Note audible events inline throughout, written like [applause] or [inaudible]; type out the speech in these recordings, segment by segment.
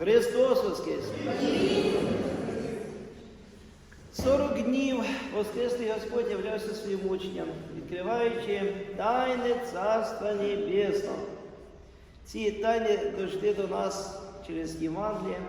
Христос Воскрес! 40 днів Воскреслий Господь являвся своїм учням, відкриваючи тайни Царства Небесного. Ці тайни дійшли до нас через Євангеліє,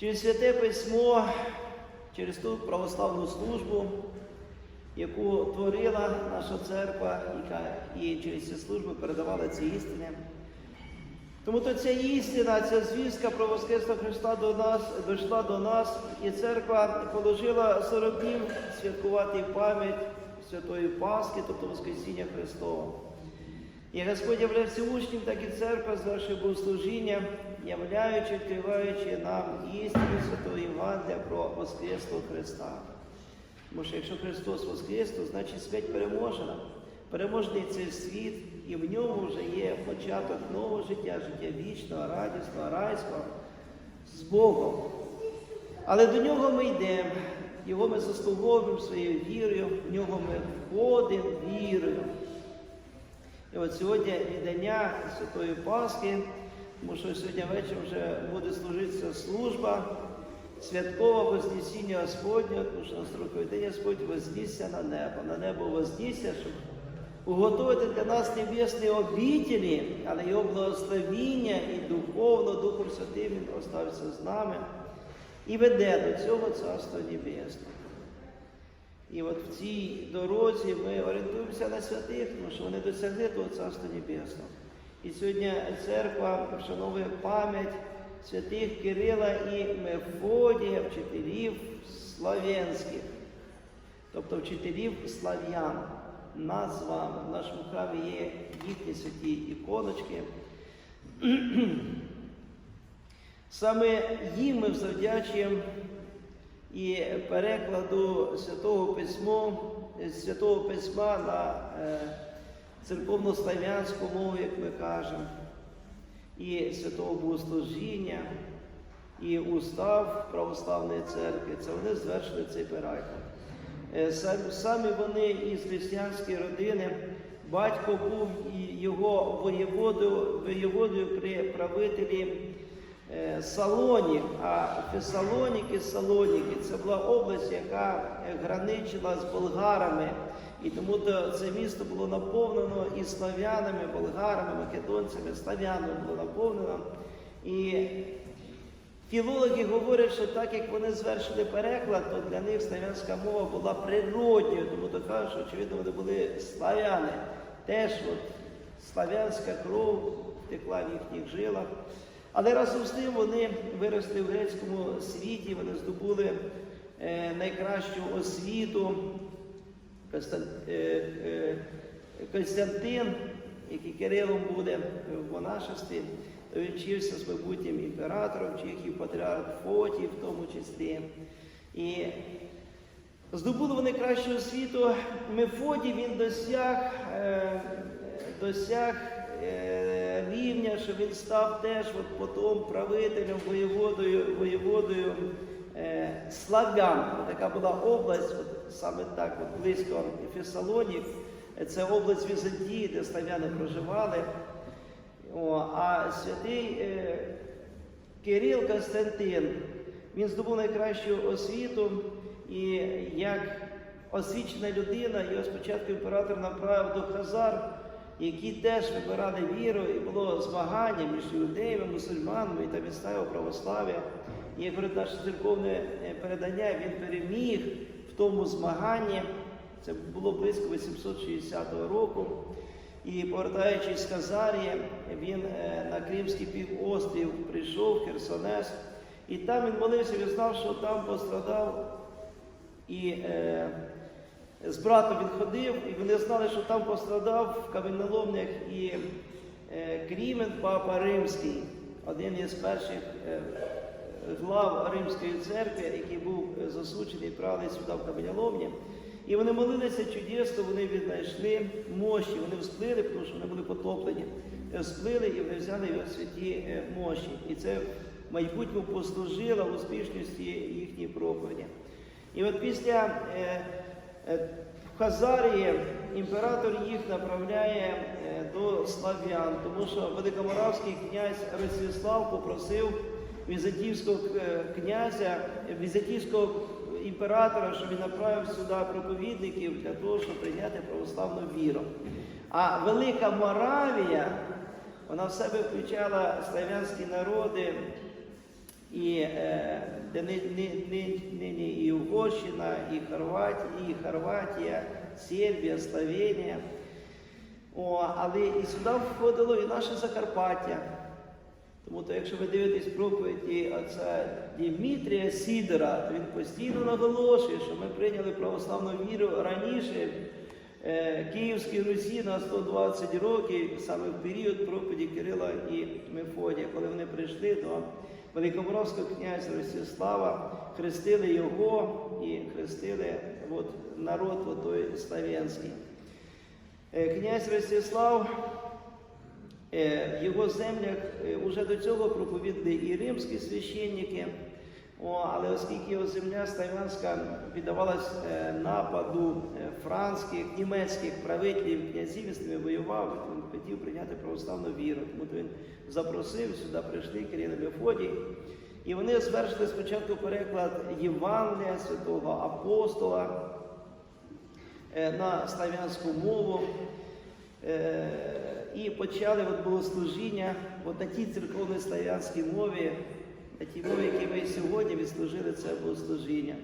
через Святе Письмо, через ту православну службу, яку творила наша церква, яка і через ці служби передавала ці істини. Тому то ця істина, ця звістка про Воскресла Христа до нас, дійшла до нас, і церква положила 40 днів святкувати пам'ять Святої Пасхи, тобто Воскресіння Христова. І Господь являвся учнем, так і церква звершує богослужіння, являючи, відкриваючи нам істину Святого Євангелія про Воскреслого Христа. Тому що якщо Христос Воскрес, то значить смерть переможена. Переможний цей світ, і в ньому вже є початок нового життя, життя вічного, радісного, райського з Богом. Але до нього ми йдемо, його ми заслуговуємо своєю вірою, в нього ми входимо вірою. І от сьогодні віддання Святої Пасхи, тому що сьогодні ввечері вже буде служитися служба святкова Вознесіння Господнього, тому що на день Господь вознісся на небо. На небо вознісся, щоб уготовити для нас небесні обітелі, але його благословіння і духовно, Духом Святим Він остався з нами і веде до цього Царства Небесного. І от в цій дорозі ми орієнтуємося на святих, тому що вони досягли того Царства Небесного. І сьогодні церква вшановує пам'ять святих Кирила і Мефодія, вчителів слав'янських, тобто вчителів слав'ян. Вами в нашому храмі є їхні святі іконочки. [clears throat] Саме їм ми завдячуємо і перекладу Святого Письма, Святого Письма на е, церковнослав'янську мову, як ми кажемо, і святого Богослужіння, і устав православної церкви. Це вони звершили цей переклад. Е, сам- Самі вони із християнської родини. Батько був його воєводою, воєводою при правителі е, Салонік, а Фесалоніки, Салоніки це була область, яка е, граничила з болгарами. І тому це місто було наповнено і слав'янами, болгарами, македонцями, слав'янами було наповнено. І Філологи говорять, що так як вони звершили переклад, то для них славянська мова була природньою, тому то кажуть, що очевидно вони були славяни. Теж от славянська кров втекла в їхніх жилах. Але разом з тим вони виросли в грецькому світі, вони здобули е, найкращу освіту. Е, е, Константин, який Кирилом буде в монашестві, то він вчився з майбутнім імператором, їх патріарх Фотій в тому числі. І здобули вони кращу освіту. Мефодій він досяг, е, досяг е, рівня, що він став теж от потом правителем, воєводою, воєводою е, славян. Така була область, от саме так, от близько Фесалонік. Це область Візантії, де славяни проживали. А святий е, Кирил Константин, він здобув найкращу освіту, і як освічена людина, його спочатку імператор направив до Хазар, які теж вибирали віру, і було змагання між іудеями, мусульманами і та місцевого православ'я. І як говорить наше церковне е, передання, він переміг в тому змаганні. Це було близько 860 року. І повертаючись з Казарії, він е, на Кримський півострів прийшов, Херсонес, і там він молився, він знав, що там пострадав і е, з братом він ходив, і вони знали, що там пострадав в каменоломнях і е, Крімен, папа Римський, один із перших е, глав Римської церкви, який був е, засуджений, правий сюди в каменоломні. І вони молилися чудесно, вони віднайшли мощі, вони всплили, тому що вони були потоплені. Е, Всплили і вони взяли його святі е, мощі. І це в майбутньому послужило успішності їхньої проповіді. І от після е, Хазарії імператор їх направляє до слав'ян, тому що великоморавський князь Ростислав попросив візантійського е, князя, візантійського імператора, щоб він направив сюди проповідників для того, щоб прийняти православну віру. А Велика Моравія, вона в себе включала слав'янські народи, і е, де ни- ни- ни- нині і Угорщина, і Хорватія, і Хорватія, Сербія, Словенія. О, але і сюди входило і наше Закарпаття. Тому то, якщо ви дивитесь проповіді отця Дмитрія Сідора, то він постійно наголошує, що ми прийняли православну віру раніше е, Київській Русі на 120 років, саме в період проповіді Кирила і Мефодія, коли вони прийшли до Великоморовського князя Ростислава, хрестили його і хрестили от, народ той славянський. Е, Князь Ростислав В його землях вже до цього проповідали і римські священники, але оскільки його земля славянська піддавалась е, нападу е, франських, німецьких правителів, князів, з ними воював, він хотів прийняти православну віру. Тому він запросив, сюди прийшли Кирил Мефодій. І вони звершили спочатку переклад Євангелія, святого апостола е, на славянську мову. Е, І почали от богослужіння от на тій церковній славянській мові, на тій мові, які ми сьогодні відслужили це богослужіння.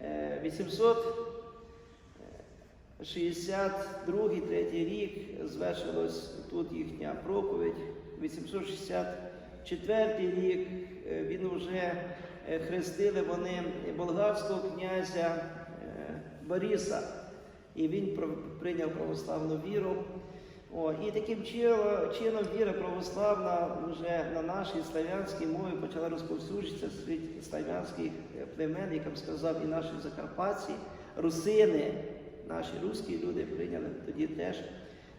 Е, 862-3 рік звершилась тут їхня проповідь. 864 рік е, він вже е, хрестили вони болгарського князя е, Бориса. І він прийняв православну віру. О, і таким чином, віра православна вже на нашій славянській мові почала розповсюджуватися серед славянських е, племен, як я сказав, і наші закарпатці, русини, наші русські люди прийняли тоді теж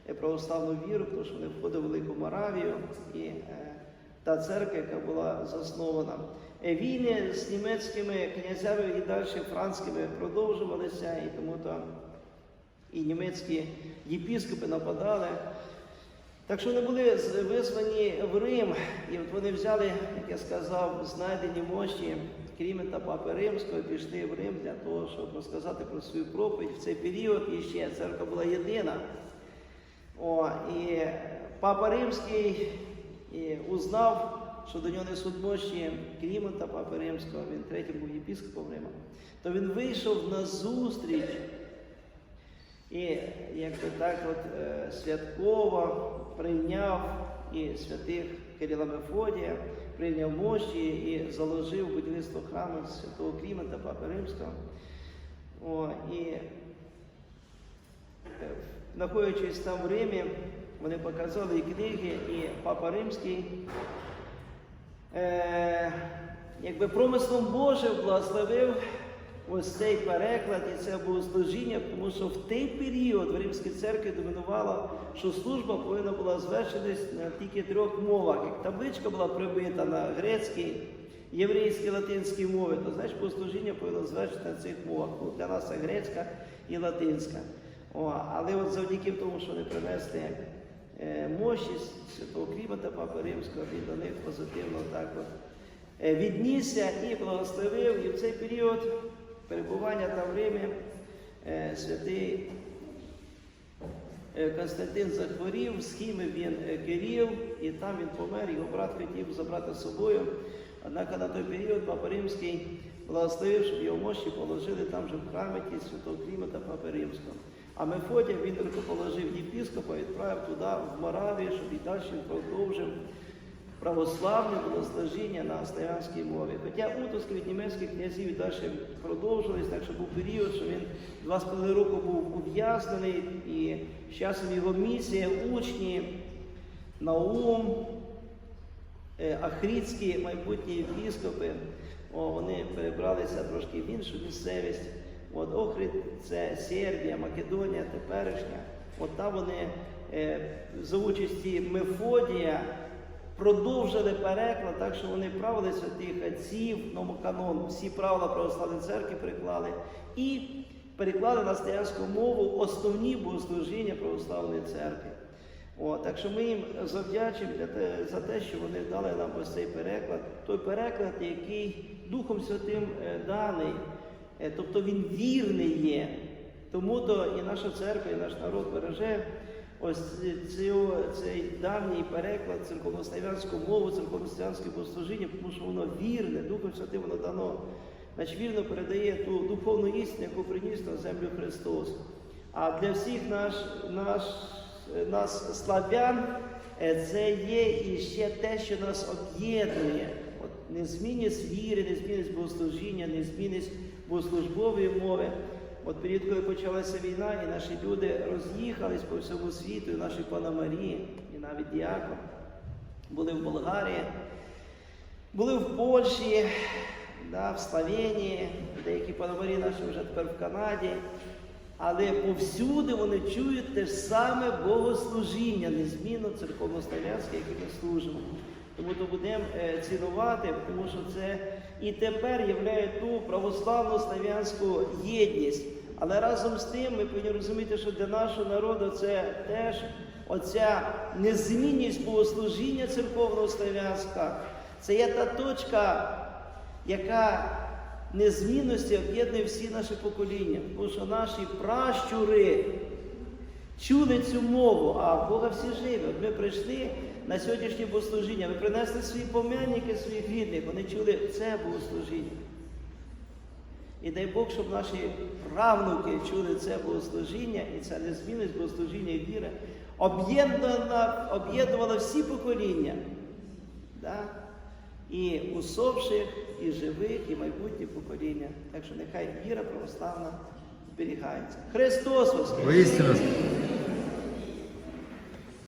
е, православну віру, тому що вони входили в Велику Моравію і е, та церква, яка була заснована. Війни з німецькими князями і далі франськими продовжувалися, і тому то і німецькі єпіскопи нападали. Так що вони були визвані в Рим, і от вони взяли, як я сказав, знайдені мощі Крімета Папи Римського, пішли в Рим для того, щоб розказати про свою проповідь. В цей період і ще церква була єдина. О, і Папа Римський і узнав, що до нього несуть мощі Клімента Папи Римського, він третім був єпіскопом Рима, то він вийшов на зустріч і якби так от е, святково прийняв і святих Кирила Мефодія, прийняв мощі і заложив будівництво храму святого Клімента Папи Римського. О, і е, знаходячись там в Римі, вони показали і книги, і Папа Римський. Е, якби промислом Божим благословив ось цей переклад і це богослужіння, тому що в той період в Римській церкві домінувало, що служба повинна була звершитись на тільки трьох мовах. Як табличка була прибита на грецькій, єврейській, латинській мові, то значить богослужіння повинно звершити на цих мовах. Ну, для нас це грецька і латинська. О, але от завдяки тому, що вони принесли е, мощі святого Клімата Папи Римського, він до них позитивно так от е, віднісся і благословив. І в цей період перебування там в Римі святий е, Константин захворів, схимив він е, Кирил, і там він помер, його брат хотів забрати з собою. Однак на той період Папа Римський благословив, щоб його мощі положили там же в храмі святого Клімата Папи Римського. А Мефодія він рукоположив єпіскопа, відправив туди, в Моравію, щоб і далі продовжив православне богослужіння на славянській мові. Хоча утиски від німецьких князів далі продовжувались, так що був період, що він два з половиною року був ув'язнений, і з часом його місія, учні, Наум, е, Ахрідські майбутні єпіскопи, о, вони перебралися трошки в іншу місцевість. От Охрид це Сербія, Македонія, теперішня. От там вони е, за участі Мефодія продовжили переклад, так що вони правили святих отців, новоканон, всі правила православної церкви приклали. І переклали на слов'янську мову основні богослужіння православної церкви. О, так що ми їм завдячимо за те, що вони дали нам ось цей переклад, той переклад, який Духом Святим е, даний, Е, тобто він вірний є. Тому то і наша церква, і наш народ береже ось цю, цей давній переклад церковнослов'янську мову, церковнослов'янське богослужіння, тому що воно вірне, Духом Святим воно дано. Значить, вірно передає ту духовну істину, яку приніс на землю Христос. А для всіх наш, наш, е, нас славян е, це є і ще те, що нас об'єднує. Незмінність віри, незмінність богослужіння, незмінність богослужбової мови. От перед коли почалася війна, і наші люди роз'їхались по всьому світу, і наші Пономарі, і навіть діакон, були в Болгарії, були в Польщі, да, в Словенії, деякі пономарі наші вже тепер в Канаді. Але повсюди вони чують те ж саме богослужіння, незмінно церковнослов'янське, яке ми служимо. Тому то будемо е, цінувати, тому що це і тепер являє ту православну слав'янську єдність. Але разом з тим ми повинні розуміти, що для нашого народу це теж оця незмінність богослужіння церковного слав'янська. Це є та точка, яка незмінності об'єднує всі наші покоління. Тому що наші пращури чули цю мову, а Бога всі живі. От ми прийшли на сьогоднішнє богослужіння, ми принесли свої пом'янники своїх рідних, вони чули це богослужіння. І дай Бог, щоб наші правнуки чули це богослужіння, і ця незмінність богослужіння і об'єднана- об'єднувала всі покоління. Да? І усопших, і живих, і майбутні покоління. Так що нехай віра православна зберігається. Христос Воскрес!